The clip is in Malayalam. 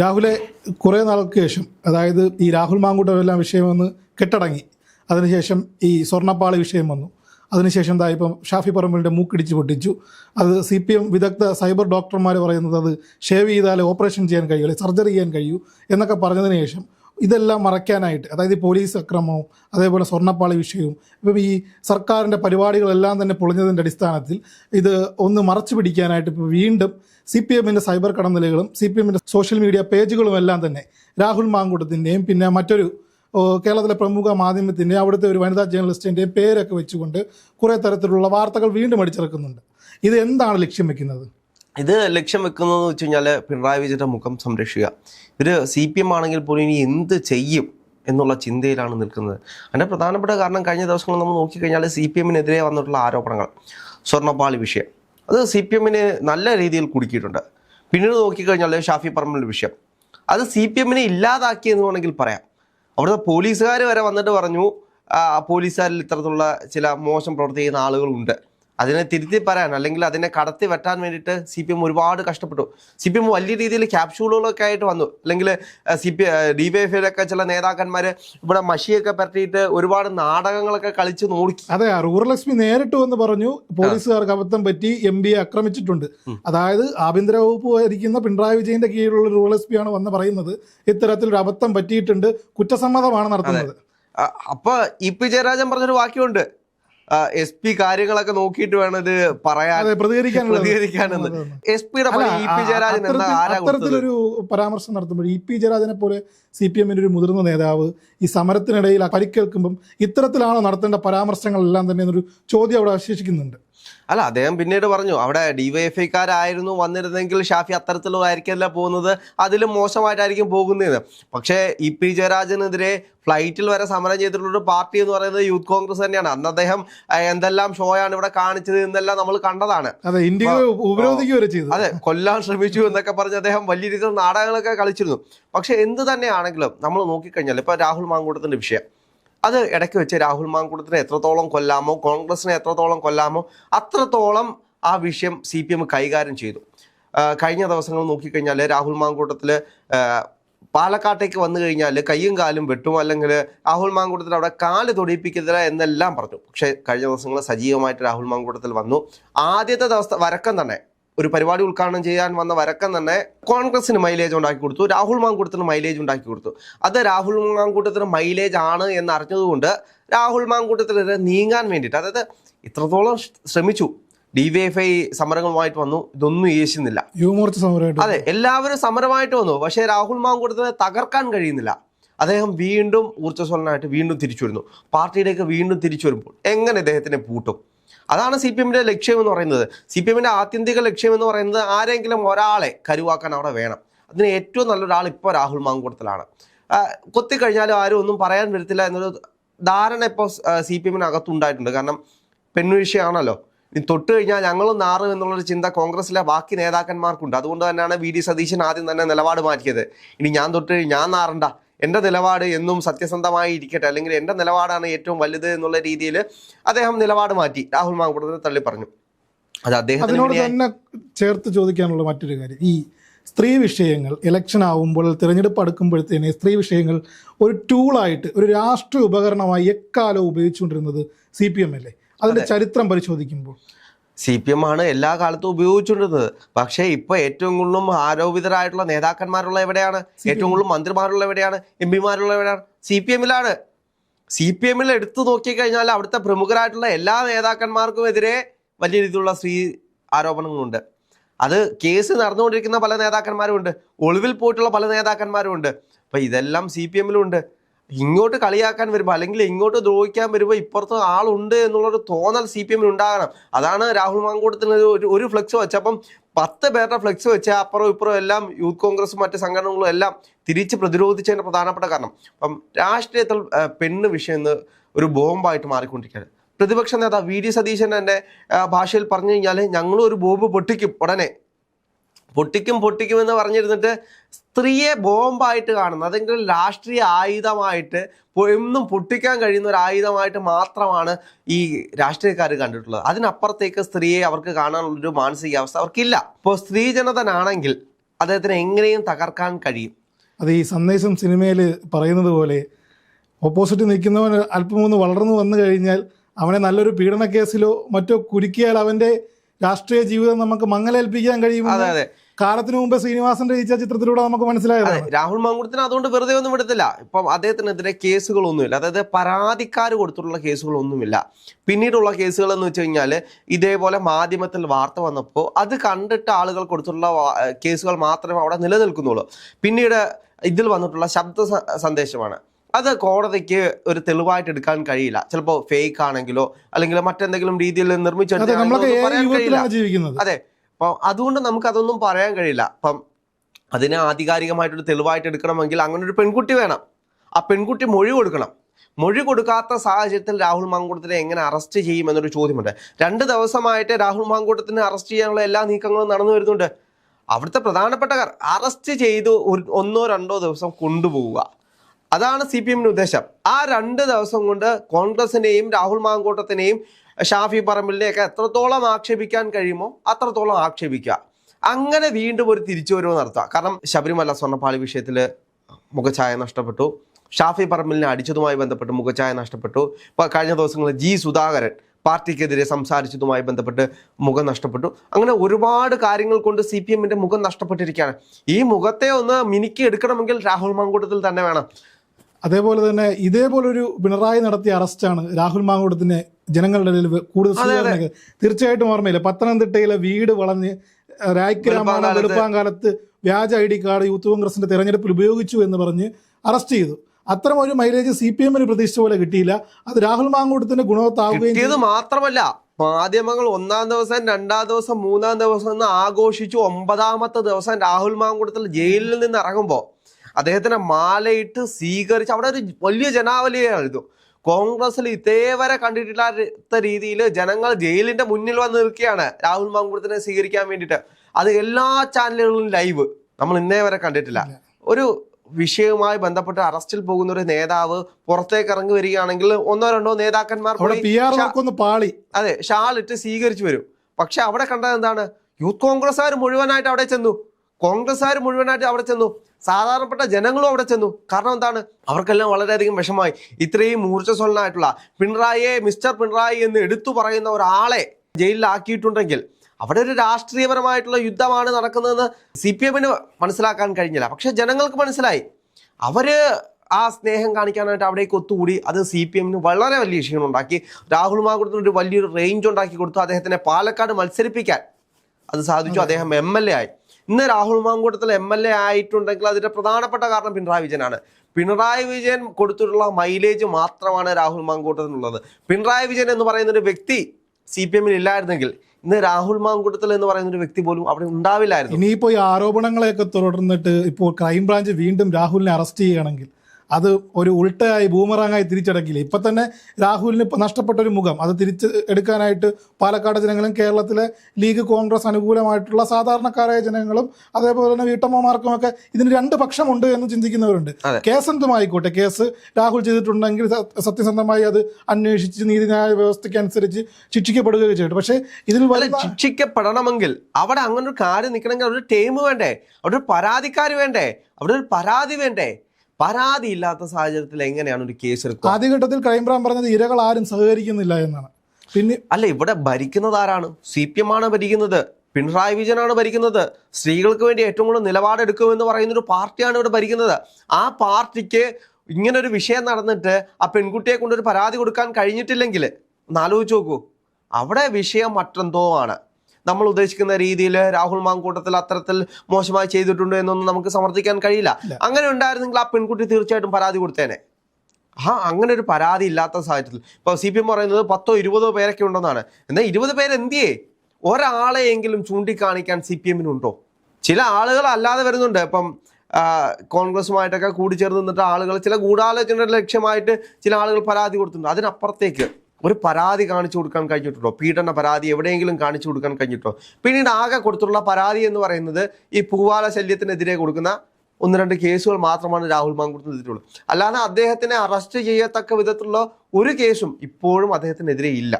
രാഹുലെ കുറേ നാൾക്ക് ശേഷം അതായത് ഈ രാഹുൽ മാങ്കൂട്ടമെല്ലാം വിഷയം വന്ന് കെട്ടടങ്ങി. അതിനുശേഷം ഈ സ്വർണപ്പാളി വിഷയം വന്നു. അതിനുശേഷം എന്താ ഇപ്പം ഷാഫി പറമ്പിലിന്റെ മൂക്കിടിച്ച് പൊട്ടിച്ചു. അത് സി പി എം വിദഗ്ധ സൈബർ ഡോക്ടർമാർ പറയുന്നത് അത് ഷേവ് ചെയ്താലേ ഓപ്പറേഷൻ ചെയ്യാൻ കഴിയൂ അല്ലെങ്കിൽ സർജറി ചെയ്യാൻ കഴിയൂ എന്നൊക്കെ പറഞ്ഞതിന് ശേഷം ഇതെല്ലാം മറയ്ക്കാനായിട്ട് അതായത് പോലീസ് അക്രമവും അതേപോലെ സ്വർണപ്പാളി വിഷയവും ഇപ്പം ഈ സർക്കാരിന്റെ പരിപാടികളെല്ലാം തന്നെ പൊളിഞ്ഞതിന്റെ അടിസ്ഥാനത്തിൽ ഇത് ഒന്ന് മറച്ചു പിടിക്കാനായിട്ട് ഇപ്പോൾ വീണ്ടും സി പി എമ്മിന്റെ സൈബർ കടന്നലുകളും സി പി എമ്മിന്റെ സോഷ്യൽ മീഡിയ പേജുകളും എല്ലാം തന്നെ രാഹുൽ മാങ്കൂട്ടത്തിന്റെയും പിന്നെ മറ്റൊരു കേരളത്തിലെ പ്രമുഖ മാധ്യമത്തിന്റെയും അവിടുത്തെ ഒരു വനിതാ ജേർണലിസ്റ്റിന്റെയും പേരൊക്കെ വെച്ചുകൊണ്ട് കുറേ തരത്തിലുള്ള വാർത്തകൾ വീണ്ടും അടിച്ചിറക്കുന്നുണ്ട്. ഇത് എന്താണ് ലക്ഷ്യം വെക്കുന്നത്? ഇത് ലക്ഷ്യം വെക്കുന്നതെന്ന് വെച്ച് കഴിഞ്ഞാൽ പിണറായി വിജയന്റെ മുഖം സംരക്ഷിക്കുക. ഇവർ സി പി എം ആണെങ്കിൽ പോലും ഇനി എന്ത് ചെയ്യും എന്നുള്ള ചിന്തയിലാണ് നിൽക്കുന്നത്. അതിന്റെ പ്രധാനപ്പെട്ട കാരണം കഴിഞ്ഞ ദിവസങ്ങൾ നമ്മൾ നോക്കിക്കഴിഞ്ഞാൽ സി പി എമ്മിനെതിരെ വന്നിട്ടുള്ള ആരോപണങ്ങൾ. സ്വർണപ്പാളി വിഷയം. അത് സി പി എമ്മിന് നല്ല രീതിയിൽ കുടുക്കിയിട്ടുണ്ട്. പിന്നീട് നോക്കിക്കഴിഞ്ഞാൽ ഷാഫി പറമ്പിൽ വിഷയം. അത് സി പി എമ്മിനെ ഇല്ലാതാക്കി എന്ന് വേണമെങ്കിൽ പറയാം. അവിടുത്തെ പോലീസുകാർ വരെ വന്നിട്ട് പറഞ്ഞു പോലീസുകാരിൽ ഇത്തരത്തിലുള്ള ചില മോശം പ്രവർത്തിക്കുന്ന ആളുകളുണ്ട്. അതിനെ തിരുത്തി പറയാൻ അല്ലെങ്കിൽ അതിനെ കടത്തി വെട്ടാൻ വേണ്ടിയിട്ട് സി പി എം ഒരുപാട് കഷ്ടപ്പെട്ടു. സി പി എം വലിയ രീതിയിൽ ക്യാപ്സ്യൂളുകളൊക്കെ ആയിട്ട് വന്നു. അല്ലെങ്കിൽ സി പി ഡി വൈ എഫിലൊക്കെ ചില നേതാക്കന്മാർ ഇവിടെ മഷിയൊക്കെ പരത്തിയിട്ട് ഒരുപാട് നാടകങ്ങളൊക്കെ കളിച്ച് നോക്കി. അതെ ആ റൂറൽ ലക്ഷ്മി പി നേരിട്ട് വന്ന് പറഞ്ഞു പോലീസുകാർക്ക് അബദ്ധം പറ്റി എം പിയെ ആക്രമിച്ചിട്ടുണ്ട്. അതായത് ആഭ്യന്തര വകുപ്പ് ഭരിക്കുന്ന പിണറായി വിജയന്റെ കീഴിലുള്ള ആണ് വന്ന് പറയുന്നത്. ഇത്തരത്തിലൊരു അബദ്ധം പറ്റിയിട്ടുണ്ട് കുറ്റസമ്മതമാണ് നടത്തുന്നത്. അപ്പൊ ഇ പി ജയരാജൻ പറഞ്ഞൊരു വാക്യമുണ്ട്. എസ് പി കാര്യങ്ങളൊക്കെ നോക്കിയിട്ട് വേണം ഇത് പറയാൻ അതെ പ്രതികരിക്കാനുള്ള പ്രതികരിക്കാനെന്ന്. എസ് പിയുടെ ഇ പി ജയരാജൻ എന്ന അത്തരത്തിലൊരു പരാമർശം നടത്തുമ്പോൾ ഇ പി ജയരാജനെ പോലെ സി പി എമ്മിന്റെ ഒരു മുതിർന്ന നേതാവ് ഈ സമരത്തിനിടയിൽ പരിക്കേൽക്കുമ്പം ഇത്തരത്തിലാണോ നടത്തേണ്ട പരാമർശങ്ങളെല്ലാം തന്നെ എന്നൊരു ചോദ്യം അവിടെ അവശേഷിക്കുന്നുണ്ട്. അല്ല അദ്ദേഹം പിന്നീട് പറഞ്ഞു അവിടെ ഡിവൈഎഫ്ഐക്കാരായിരുന്നു വന്നിരുന്നെങ്കിൽ ഷാഫി അത്തരത്തിലുള്ളതായിരിക്കില്ല പോകുന്നത് അതിലും മോശമായിട്ടായിരിക്കും പോകുന്നത്. പക്ഷേ ഇ പി ജയരാജനെതിരെ ഫ്ലൈറ്റിൽ വരെ സമരം ചെയ്തിട്ടുള്ള ഒരു പാർട്ടി എന്ന് പറയുന്നത് യൂത്ത് കോൺഗ്രസ് തന്നെയാണ്. അന്ന് അദ്ദേഹം എന്തെല്ലാം ഷോയാണ് ഇവിടെ കാണിച്ചത് എന്നെല്ലാം നമ്മൾ കണ്ടതാണ്. അതെ കൊല്ലാൻ ശ്രമിച്ചു എന്നൊക്കെ പറഞ്ഞ് അദ്ദേഹം വലിയ രീതിയിൽ നാടകങ്ങളൊക്കെ കളിച്ചിരുന്നു. പക്ഷെ എന്ത് തന്നെയാണെങ്കിലും നമ്മൾ നോക്കിക്കഴിഞ്ഞാൽ ഇപ്പൊ രാഹുൽ മാങ്കൂട്ടത്തിന്റെ വിഷയം. അത് ഇടയ്ക്ക് വെച്ച് രാഹുൽ മാങ്കുടത്തിനെ എത്രത്തോളം കൊല്ലാമോ കോൺഗ്രസിനെ എത്രത്തോളം കൊല്ലാമോ അത്രത്തോളം ആ വിഷയം സി പി എം കൈകാര്യം ചെയ്തു. കഴിഞ്ഞ ദിവസങ്ങൾ നോക്കിക്കഴിഞ്ഞാൽ രാഹുൽ മാങ്കൂട്ടത്തിൽ പാലക്കാട്ടേക്ക് വന്നു കഴിഞ്ഞാൽ കയ്യും കാലും വെട്ടും അല്ലെങ്കിൽ രാഹുൽ മാങ്കൂട്ടത്തിൽ അവിടെ കാൽ തൊടിയിപ്പിക്കത്തില്ല എന്നെല്ലാം പറഞ്ഞു. പക്ഷേ കഴിഞ്ഞ ദിവസങ്ങൾ സജീവമായിട്ട് രാഹുൽ മാങ്കൂട്ടത്തിൽ വന്നു. ആദ്യത്തെ ദിവസം വരക്കം തന്നെ. ഒരു പരിപാടി ഉദ്ഘാടനം ചെയ്യാൻ വന്ന വരക്കം തന്നെ കോൺഗ്രസിന് മൈലേജ് ഉണ്ടാക്കി കൊടുത്തു രാഹുൽ മാങ്കൂട്ടത്തിന് മൈലേജ് ഉണ്ടാക്കി കൊടുത്തു. അത് രാഹുൽ മാങ്കൂട്ടത്തിന് മൈലേജ് ആണ് എന്ന് അറിഞ്ഞതുകൊണ്ട് രാഹുൽ മാങ്കൂട്ടത്തിനെതിരെ നീങ്ങാൻ വേണ്ടിയിട്ട് അതായത് ഇത്രത്തോളം ശ്രമിച്ചു. ഡി വി എഫ് ഐ സമരങ്ങളുമായിട്ട് വന്നു. ഇതൊന്നും യേശുന്നില്ല യുവമോർച്ച സമരമായിട്ട് അതെ എല്ലാവരും സമരമായിട്ട് വന്നു. പക്ഷേ രാഹുൽ മാങ്കൂട്ടത്തിനെ തകർക്കാൻ കഴിയുന്നില്ല. അദ്ദേഹം വീണ്ടും ഊർജസ്വലനായിട്ട് വീണ്ടും തിരിച്ചു വരുന്നു. പാർട്ടിയിലേക്ക് വീണ്ടും തിരിച്ചു വരുമ്പോൾ എങ്ങനെ അദ്ദേഹത്തിനെ പൂട്ടും? അതാണ് സി പി എമ്മിന്റെ ലക്ഷ്യം എന്ന് പറയുന്നത്. സി പി എമ്മിന്റെ ആത്യന്തിക ലക്ഷ്യം എന്ന് പറയുന്നത് ആരെങ്കിലും ഒരാളെ കരുവാക്കാൻ അവിടെ വേണം. അതിന് ഏറ്റവും നല്ലൊരാൾ ഇപ്പോൾ രാഹുൽ മാങ്കൂട്ടത്തിലാണ്. കൊത്തിക്കഴിഞ്ഞാലും ആരും ഒന്നും പറയാൻ വരത്തില്ല എന്നൊരു ധാരണ ഇപ്പോൾ സി പി എമ്മിനകത്തുണ്ടായിട്ടുണ്ട് കാരണം പെൺവീഴ്ചയാണല്ലോ തൊട്ട് കഴിഞ്ഞാൽ ഞങ്ങളും നാറും എന്നുള്ളൊരു ചിന്ത കോൺഗ്രസിലെ ബാക്കി നേതാക്കന്മാർക്കുണ്ട്. അതുകൊണ്ട് തന്നെയാണ് വി ഡി സതീശൻ ആദ്യം തന്നെ നിലപാട് മാറ്റിയത്. ഇനി ഞാൻ തൊട്ട് ഞാൻ നാറണ്ട. എന്റെ നിലപാട് എന്നും സത്യസന്ധമായി ഇരിക്കട്ടെ അല്ലെങ്കിൽ എന്റെ നിലപാടാണ് ഏറ്റവും വലുത് എന്നുള്ള രീതിയിൽ അദ്ദേഹം നിലപാട് മാറ്റി. രാഹുൽ മാങ്കുടത്തിനെ തള്ളി പറഞ്ഞു അത് അദ്ദേഹത്തിന് തന്നെ ചേർത്ത് ചോദിക്കാനുള്ള മറ്റൊരു കാര്യം. ഈ സ്ത്രീ വിഷയങ്ങൾ ഇലക്ഷൻ ആവുമ്പോൾ തിരഞ്ഞെടുപ്പ് അടുക്കുമ്പോഴത്തേനെ സ്ത്രീ വിഷയങ്ങൾ ഒരു ടൂളായിട്ട് ഒരു രാഷ്ട്രീയ ഉപകരണമായി എക്കാലവും ഉപയോഗിച്ചുകൊണ്ടിരുന്നത് സി പി എം അല്ലേ? അതിന്റെ ചരിത്രം പരിശോധിക്കുമ്പോൾ. സി പി എം ആണ് എല്ലാ കാലത്തും ഉപയോഗിച്ചുകൊണ്ടിരുന്നത്. പക്ഷേ ഇപ്പൊ ഏറ്റവും കൂടുതലും ആരോപിതരായിട്ടുള്ള നേതാക്കന്മാരുള്ള എവിടെയാണ്? ഏറ്റവും കൂടുതൽ മന്ത്രിമാരുള്ള എവിടെയാണ്? എം പിമാരുള്ള എവിടെയാണ്? സി പി എമ്മിലാണ്. സി പി എമ്മിൽ എടുത്തു നോക്കിക്കഴിഞ്ഞാൽ അവിടുത്തെ പ്രമുഖരായിട്ടുള്ള എല്ലാ നേതാക്കന്മാർക്കും എതിരെ വലിയ രീതിയിലുള്ള സ്ത്രീ ആരോപണങ്ങളുണ്ട്. അത് കേസ് നടന്നുകൊണ്ടിരിക്കുന്ന പല നേതാക്കന്മാരും ഉണ്ട് ഒളിവിൽ പോയിട്ടുള്ള പല നേതാക്കന്മാരും ഉണ്ട് അപ്പൊ ഇതെല്ലാം സി പി എമ്മിലും ഉണ്ട് ഇങ്ങോട്ട് കളിയാക്കാൻ വരുമ്പോൾ അല്ലെങ്കിൽ ഇങ്ങോട്ട് ദ്രോഹിക്കാൻ വരുമ്പോൾ ഇപ്പുറത്ത് ആളുണ്ട് എന്നുള്ളൊരു തോന്നൽ സി പി എമ്മിന് ഉണ്ടാകണം. അതാണ് രാഹുൽ മാങ്കൂട്ടത്തിന് ഒരു ഒരു ഫ്ലെക്സ് വെച്ചപ്പം പത്ത് പേരുടെ ഫ്ലെക്സ് വെച്ച് അപ്പുറം ഇപ്പുറം എല്ലാം യൂത്ത് കോൺഗ്രസും മറ്റ് സംഘടനകളും എല്ലാം തിരിച്ച് പ്രതിരോധിച്ചതിന്റെ പ്രധാനപ്പെട്ട കാരണം. അപ്പം രാഷ്ട്രീയത്തിൽ പെണ്ണ് വിഷയം എന്ന് ഒരു ബോംബായിട്ട് മാറിക്കൊണ്ടിരിക്കുകയാണ്. പ്രതിപക്ഷ നേതാവ് വി ഡി സതീശൻ എന്റെ ഭാഷയിൽ പറഞ്ഞു കഴിഞ്ഞാൽ ഞങ്ങളും ഒരു ബോംബ് പൊട്ടിക്കും ഉടനെ. പൊട്ടിക്കും പൊട്ടിക്കും എന്ന് പറഞ്ഞിരുന്നിട്ട് സ്ത്രീയെ ബോംബായിട്ട് കാണുന്നത് അതെങ്കിൽ രാഷ്ട്രീയ ആയുധമായിട്ട് എന്നും പൊട്ടിക്കാൻ കഴിയുന്ന ഒരു ആയുധമായിട്ട് മാത്രമാണ് ഈ രാഷ്ട്രീയക്കാർ കണ്ടിട്ടുള്ളത്. അതിനപ്പുറത്തേക്ക് സ്ത്രീയെ അവർക്ക് കാണാനുള്ളൊരു മാനസികാവസ്ഥ അവർക്കില്ല. ഇപ്പോൾ സ്ത്രീജനതനാണെങ്കിൽ അദ്ദേഹത്തിന് എങ്ങനെയും തകർക്കാൻ കഴിയും. അത് ഈ സന്ദേശം സിനിമയിൽ പറയുന്നത് പോലെ ഓപ്പോസിറ്റ് നിൽക്കുന്നവൻ അല്പമൊന്ന് വളർന്നു വന്നു കഴിഞ്ഞാൽ അവനെ നല്ലൊരു പീഡന കേസിലോ മറ്റോ കുരുക്കിയാൽ അവന്റെ രാഷ്ട്രീയ ജീവിതം നമുക്ക് മങ്ങലേൽപ്പിക്കാൻ അതെ അതെ. കാലത്തിന് മുമ്പ് ശ്രീനിവാസന്റെ രചിച്ച ചിത്രത്തിലൂടെ നമുക്ക് മനസ്സിലായത് രാഹുൽ മാങ്കുടത്തിന് അതുകൊണ്ട് വെറുതെ ഒന്നും വിടത്തില്ല. ഇപ്പം അദ്ദേഹത്തിനെതിരെ കേസുകളൊന്നുമില്ല. അതായത് പരാതിക്കാർ കൊടുത്തിട്ടുള്ള കേസുകളൊന്നുമില്ല. പിന്നീടുള്ള കേസുകൾ എന്ന് വെച്ച് കഴിഞ്ഞാൽ ഇതേപോലെ മാധ്യമത്തിൽ വാർത്ത വന്നപ്പോൾ അത് കണ്ടിട്ട് ആളുകൾ കൊടുത്തിട്ടുള്ള കേസുകൾ മാത്രമേ അവിടെ നിലനിൽക്കുന്നുള്ളൂ. പിന്നീട് ഇതിൽ വന്നിട്ടുള്ള ശബ്ദ സന്ദേശമാണ്. അത് കോടതിക്ക് ഒരു തെളിവായിട്ട് എടുക്കാൻ കഴിയില്ല. ചിലപ്പോൾ ഫേക്ക് ആണെങ്കിലോ അല്ലെങ്കിൽ മറ്റെന്തെങ്കിലും രീതിയിൽ കഴിയില്ല. അതെ അപ്പം അതുകൊണ്ട് നമുക്ക് അതൊന്നും പറയാൻ കഴിയില്ല. അപ്പം അതിനെ ആധികാരികമായിട്ടൊരു തെളിവായിട്ട് എടുക്കണമെങ്കിൽ അങ്ങനെ ഒരു പെൺകുട്ടി വേണം. ആ പെൺകുട്ടി മൊഴി കൊടുക്കണം. മൊഴി കൊടുക്കാത്ത സാഹചര്യത്തിൽ രാഹുൽ മാങ്കൂട്ടത്തിനെ എങ്ങനെ അറസ്റ്റ് ചെയ്യും എന്നൊരു ചോദ്യമുണ്ട്. രണ്ട് ദിവസമായിട്ട് രാഹുൽ മാങ്കൂട്ടത്തിനെ അറസ്റ്റ് ചെയ്യാനുള്ള എല്ലാ നീക്കങ്ങളും നടന്നു വരുന്നുണ്ട്. അവിടുത്തെ പ്രധാനപ്പെട്ട അറസ്റ്റ് ചെയ്ത് ഒരു ഒന്നോ രണ്ടോ ദിവസം കൊണ്ടുപോവുക. അതാണ് സി പി എമ്മിന്റെ ഉദ്ദേശം. ആ രണ്ട് ദിവസം കൊണ്ട് കോൺഗ്രസിനെയും രാഹുൽ മാങ്കൂട്ടത്തിനെയും ഷാഫി പറമ്പിലിനെയൊക്കെ എത്രത്തോളം ആക്ഷേപിക്കാൻ കഴിയുമോ അത്രത്തോളം ആക്ഷേപിക്കുക. അങ്ങനെ വീണ്ടും ഒരു തിരിച്ചു തിരിച്ചുവരവ് നടത്തുക. കാരണം ശബരിമല സ്വർണപ്പാളി വിഷയത്തിൽ മുഖഛായ നഷ്ടപ്പെട്ടു. ഷാഫി പറമ്പിലിനെ അടിച്ചതുമായി ബന്ധപ്പെട്ട് മുഖഛായ നഷ്ടപ്പെട്ടു. കഴിഞ്ഞ ദിവസങ്ങളിൽ ജി സുധാകരൻ പാർട്ടിക്കെതിരെ സംസാരിച്ചതുമായി ബന്ധപ്പെട്ട് മുഖം നഷ്ടപ്പെട്ടു. അങ്ങനെ ഒരുപാട് കാര്യങ്ങൾ കൊണ്ട് സി പി എമ്മിന്റെ മുഖം നഷ്ടപ്പെട്ടിരിക്കുകയാണ്. ഈ മുഖത്തെ ഒന്ന് മിനുക്കി എടുക്കണമെങ്കിൽ രാഹുൽ മാങ്കൂട്ടത്തിൽ തന്നെ വേണം. അതേപോലെ തന്നെ ഇതേപോലൊരു പിണറായി നടത്തിയ അറസ്റ്റാണ് രാഹുൽ മാങ്കൂട്ടത്തിനെ ജനങ്ങളുടെ ഇടയിൽ കൂടുതൽ തീർച്ചയായിട്ടും ഓർമ്മയില്ല. പത്തനംതിട്ടയിലെ വീട് വളഞ്ഞ് രായ്ക്കരാമാണ് വെളുപ്പാങ്കാലത്ത് വ്യാജ ഐ ഡി കാർഡ് യൂത്ത് കോൺഗ്രസിന്റെ തെരഞ്ഞെടുപ്പിൽ ഉപയോഗിച്ചു എന്ന് പറഞ്ഞ് അറസ്റ്റ് ചെയ്തു. അത്തരം ഒരു മൈലേജ് സി പി എമ്മിന് പ്രതീക്ഷിച്ച പോലെ കിട്ടിയില്ല. അത് രാഹുൽ മാങ്കൂട്ടത്തിന്റെ ഗുണവത്താവുകയും ചെയ്തു. മാത്രമല്ല മാധ്യമങ്ങൾ ഒന്നാം ദിവസം രണ്ടാം ദിവസം മൂന്നാം ദിവസം എന്ന് ആഘോഷിച്ചു ഒമ്പതാമത്തെ ദിവസം രാഹുൽ മാങ്കൂട്ടത്തിൽ ജയിലിൽ നിന്ന് ഇറങ്ങുമ്പോൾ അദ്ദേഹത്തിനെ മാലയിട്ട് സ്വീകരിച്ച് അവിടെ ഒരു വലിയ ജനാവലിയായിരുന്നു. കോൺഗ്രസിൽ ഇതേവരെ കണ്ടിട്ടില്ലാത്ത രീതിയിൽ ജനങ്ങൾ ജയിലിന്റെ മുന്നിൽ വന്ന് നിൽക്കുകയാണ് രാഹുൽ മാങ്കുടത്തിനെ സ്വീകരിക്കാൻ വേണ്ടിയിട്ട്. അത് എല്ലാ ചാനലുകളിലും ലൈവ്. നമ്മൾ ഇന്നേ വരെ കണ്ടിട്ടില്ല. ഒരു വിഷയവുമായി ബന്ധപ്പെട്ട് അറസ്റ്റിൽ പോകുന്ന ഒരു നേതാവ് പുറത്തേക്ക് ഇറങ്ങി വരികയാണെങ്കിൽ ഒന്നോ രണ്ടോ നേതാക്കന്മാർ പാളി. അതെ ഷാൾ ഇട്ട് സ്വീകരിച്ചു വരും. പക്ഷെ അവിടെ കണ്ടത് എന്താണ്? യൂത്ത് കോൺഗ്രസ്സുകാർ മുഴുവനായിട്ട് അവിടെ ചെന്നു. കോൺഗ്രസ്സുകാർ മുഴുവനായിട്ട് അവിടെ ചെന്നു. സാധാരണപ്പെട്ട ജനങ്ങളും അവിടെ ചെന്നു. കാരണം എന്താണ്? അവർക്കെല്ലാം വളരെയധികം വിഷമായി ഇത്രയും ഊർജസ്വലനായിട്ടുള്ള പിണറായിയെ മിസ്റ്റർ പിണറായി എന്ന് എടുത്തു പറയുന്ന ഒരാളെ ജയിലിലാക്കിയിട്ടുണ്ടെങ്കിൽ അവിടെ ഒരു രാഷ്ട്രീയപരമായിട്ടുള്ള യുദ്ധമാണ് നടക്കുന്നതെന്ന് സി പി എമ്മിന് മനസ്സിലാക്കാൻ കഴിഞ്ഞില്ല. പക്ഷെ ജനങ്ങൾക്ക് മനസ്സിലായി. അവർ ആ സ്നേഹം കാണിക്കാനായിട്ട് അവിടേക്ക് ഒത്തുകൂടി. അത് സി പി എമ്മിന് വളരെ വലിയ ക്ഷീണം ഉണ്ടാക്കി രാഹുൽ മാകുടത്തിന് ഒരു വലിയൊരു റേഞ്ച് ഉണ്ടാക്കി കൊടുത്തു അദ്ദേഹത്തിനെ പാലക്കാട് മത്സരിപ്പിക്കാൻ. അത് സാധിച്ചു. അദ്ദേഹം എം എൽ എ ആയി. ഇന്ന് Rahul Mankoottathil M L A ആയിട്ടുണ്ടെങ്കിൽ അതിന്റെ പ്രധാനപ്പെട്ട കാരണം പിണറായി വിജയനാണ്. പിണറായി വിജയൻ കൊടുത്തിട്ടുള്ള മൈലേജ് മാത്രമാണ് രാഹുൽ മാങ്കൂട്ടത്തിനുള്ളത്. പിണറായി വിജയൻ എന്ന് പറയുന്ന ഒരു വ്യക്തി സി പി എമ്മിൽ ഇല്ലായിരുന്നെങ്കിൽ ഇന്ന് രാഹുൽ മാങ്കൂട്ടത്തിൽ എന്ന് പറയുന്ന ഒരു വ്യക്തി പോലും അവിടെ ഉണ്ടാവില്ലായിരുന്നു. ഇനിയിപ്പോ ഈ ആരോപണങ്ങളെയൊക്കെ തുടർന്നിട്ട് ഇപ്പോൾ ക്രൈംബ്രാഞ്ച് വീണ്ടും രാഹുലിനെ അറസ്റ്റ് ചെയ്യുകയാണെങ്കിൽ അത് ഒരു ഉൾട്ടയായി ബൂമറാങ്ങായി തിരിച്ചടക്കില്ല ഇപ്പൊ തന്നെ രാഹുലിന് ഇപ്പൊ നഷ്ടപ്പെട്ട ഒരു മുഖം. അത് തിരിച്ച് എടുക്കാനായിട്ട് പാലക്കാട് ജനങ്ങളും കേരളത്തിലെ ലീഗ് കോൺഗ്രസ് അനുകൂലമായിട്ടുള്ള സാധാരണക്കാരായ ജനങ്ങളും അതേപോലെ തന്നെ വീട്ടമ്മമാർക്കും ഒക്കെ ഇതിന് രണ്ട് പക്ഷമുണ്ട് എന്ന് ചിന്തിക്കുന്നവരുണ്ട്. കേസ് എന്തുമായിക്കോട്ടെ കേസ് രാഹുൽ ചെയ്തിട്ടുണ്ടെങ്കിൽ സത്യസന്ധമായി അത് അന്വേഷിച്ച് നീതിന്യായ വ്യവസ്ഥയ്ക്ക് അനുസരിച്ച് ശിക്ഷിക്കപ്പെടുകയൊക്കെ ചെയ്യട്ടെ പക്ഷേ ഇതിൽ ശിക്ഷിക്കപ്പെടണമെങ്കിൽ അവിടെ അങ്ങനെ ഒരു കാര്യം നിൽക്കണമെങ്കിൽ അവിടെ ഒരു ടീം വേണ്ടേ? അവിടെ ഒരു പരാതിക്കാർ വേണ്ടേ? അവിടെ ഒരു പരാതി വേണ്ടേ? പരാതി ഇല്ലാത്ത സാഹചര്യത്തിൽ എങ്ങനെയാണ് ഒരു കേസ് എടുക്കുക? ആദ്യഘട്ടത്തിൽ ക്രൈംബ്രാഞ്ച് പറഞ്ഞത് ഇരകൾ ആരും സഹകരിക്കുന്നില്ല എന്നാണ്. പിന്നെ അല്ല ഇവിടെ ഭരിക്കുന്നത് ആരാണ്? സി പി എം ആണ് ഭരിക്കുന്നത്. പിണറായി വിജയനാണ് ഭരിക്കുന്നത്. സ്ത്രീകൾക്ക് വേണ്ടി ഏറ്റവും കൂടുതൽ നിലപാടെടുക്കുമെന്ന് പറയുന്ന ഒരു പാർട്ടിയാണ് ഇവിടെ ഭരിക്കുന്നത്. ആ പാർട്ടിക്ക് ഇങ്ങനെ ഒരു വിഷയം നടന്നിട്ട് ആ പെൺകുട്ടിയെ കൊണ്ടൊരു പരാതി കൊടുക്കാൻ കഴിഞ്ഞിട്ടില്ലെങ്കിൽ ഒന്ന് ആലോചിച്ച് നോക്കൂ. അവിടെ വിഷയം മറ്റെന്തോ ആണ് നമ്മൾ ഉദ്ദേശിക്കുന്ന രീതിയിൽ രാഹുൽ മാങ്കൂട്ടത്തിൽ അത്തരത്തിൽ മോശമായി ചെയ്തിട്ടുണ്ട് എന്നൊന്നും നമുക്ക് സമർത്ഥിക്കാൻ കഴിയില്ല. അങ്ങനെ ഉണ്ടായിരുന്നെങ്കിൽ ആ പെൺകുട്ടി തീർച്ചയായിട്ടും പരാതി കൊടുത്തേനെ. ആ അങ്ങനെ ഒരു പരാതി ഇല്ലാത്ത സാഹചര്യത്തിൽ. ഇപ്പോൾ സി പി എം പറയുന്നത് പത്തോ ഇരുപതോ പേരൊക്കെ ഉണ്ടെന്നാണ്. എന്നാൽ ഇരുപത് പേര് എന്തിയേ ഒരാളെയെങ്കിലും ചൂണ്ടിക്കാണിക്കാൻ സി പി എമ്മിനുണ്ടോ ചില ആളുകൾ അല്ലാതെ വരുന്നുണ്ട്. ഇപ്പം കോൺഗ്രസുമായിട്ടൊക്കെ കൂടിച്ചേർന്ന് നിന്നിട്ട് ആളുകൾ ചില ഗൂഢാലോചന ലക്ഷ്യമായിട്ട് ചില ആളുകൾ പരാതി കൊടുത്തിട്ടുണ്ട്. അതിനപ്പുറത്തേക്ക് ഒരു പരാതി കാണിച്ചു കൊടുക്കാൻ കഴിഞ്ഞിട്ടുണ്ടോ? പീഡന പരാതി എവിടെയെങ്കിലും കാണിച്ചു കൊടുക്കാൻ കഴിഞ്ഞിട്ടോ പിന്നീട് ആകെ കൊടുത്തിട്ടുള്ള പരാതി എന്ന് പറയുന്നത് ഈ പൂവാല ശല്യത്തിനെതിരെ കൊടുക്കുന്ന ഒന്ന് രണ്ട് കേസുകൾ മാത്രമാണ് രാഹുൽ മാങ്കുടത്തിനെതിരെയുള്ളത് അല്ലാതെ അദ്ദേഹത്തിനെ അറസ്റ്റ് ചെയ്യത്തക്ക വിധത്തിലുള്ള ഒരു കേസും ഇപ്പോഴും അദ്ദേഹത്തിനെതിരെ ഇല്ല.